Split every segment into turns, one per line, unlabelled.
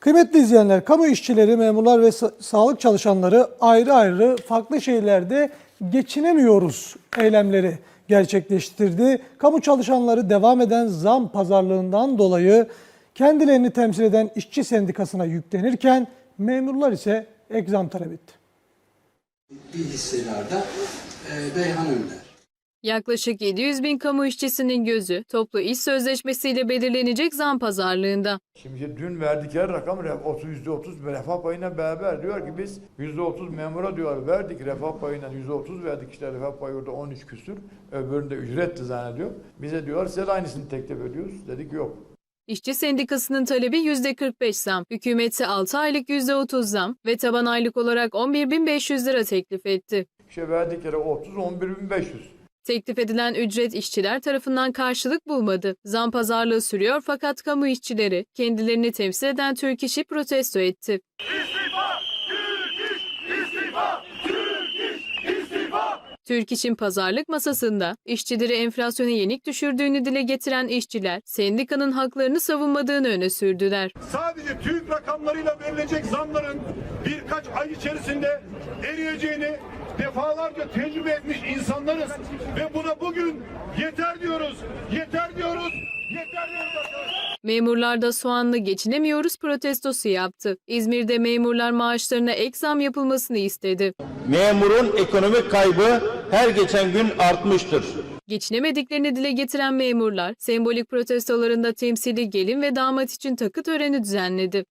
Kıymetli izleyenler, kamu işçileri, memurlar ve sa- sağlık çalışanları ayrı ayrı farklı şehirlerde geçinemiyoruz eylemleri gerçekleştirdi. Kamu çalışanları devam eden zam pazarlığından dolayı kendilerini temsil eden işçi sendikasına yüklenirken memurlar ise ek zam talep etti.
bir hisselerde e, Beyhan Önder.
Yaklaşık 700 bin kamu işçisinin gözü toplu iş sözleşmesiyle belirlenecek zam pazarlığında.
Şimdi dün verdikleri rakam ref- 30 yüzde 30 refah payıyla beraber diyor ki biz yüzde 30 memura diyor verdik refah payıyla yüzde 30 verdik işte refah payı orada 13 küsür öbüründe ücretti zannediyor. Bize diyor size de aynısını teklif ediyoruz. Dedik yok.
İşçi sendikasının talebi %45 zam, hükümeti 6 aylık %30 zam ve taban aylık olarak 11.500 lira teklif etti.
İşte verdikleri 30 11.500.
Teklif edilen ücret işçiler tarafından karşılık bulmadı. Zam pazarlığı sürüyor fakat kamu işçileri kendilerini temsil eden Türk İş'i protesto etti. Türk İş'in pazarlık masasında işçileri enflasyona yenik düşürdüğünü dile getiren işçiler, sendikanın haklarını savunmadığını öne sürdüler.
sadece TÜİK rakamlarıyla verilecek zamların birkaç ay içerisinde eriyeceğini defalarca tecrübe etmiş insanlarız. Ve buna bugün yeter diyoruz, yeter diyoruz, yeter diyoruz arkadaşlar.
Memurlar da soğanlı geçinemiyoruz protestosu yaptı. İzmir'de memurlar maaşlarına ek zam yapılmasını istedi.
Memurun ekonomik kaybı her geçen gün artmıştır.
Geçinemediklerini dile getiren memurlar, sembolik protestolarında temsili gelin ve damat için takı töreni düzenledi.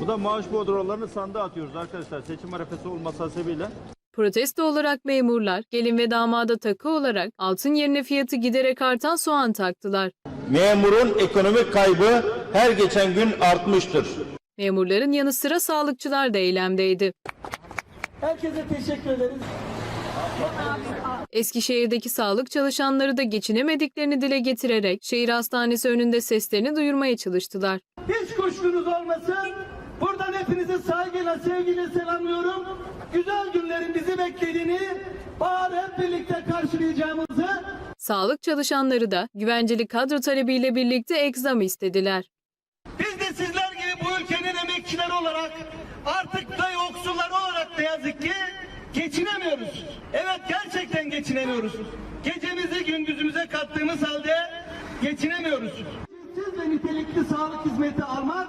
Bu da maaş bordrolarını sandığa atıyoruz arkadaşlar. Seçim arefesi olması hasebiyle.
Protesto olarak memurlar, gelin ve damada takı olarak altın yerine fiyatı giderek artan soğan taktılar.
Memurun ekonomik kaybı her geçen gün artmıştır.
Memurların yanı sıra sağlıkçılar da eylemdeydi.
Herkese teşekkür ederiz.
Eskişehir'deki sağlık çalışanları da geçinemediklerini dile getirerek şehir hastanesi önünde seslerini duyurmaya çalıştılar.
Hiç kuşkunuz olmasın. Buradan hepinizi saygıyla, sevgiyle selamlıyorum. Güzel günlerin bizi beklediğini, bahar hep birlikte karşılayacağımızı
Sağlık çalışanları da güvenceli kadro talebiyle birlikte ek zam istediler.
Biz de sizler gibi bu ülkenin emekçileri olarak artık da yoksulları olarak ne yazık ki geçinemiyoruz. Evet gerçekten geçinemiyoruz. Gecemizi gündüzümüze kattığımız halde geçinemiyoruz. Siz ve nitelikli sağlık hizmeti almak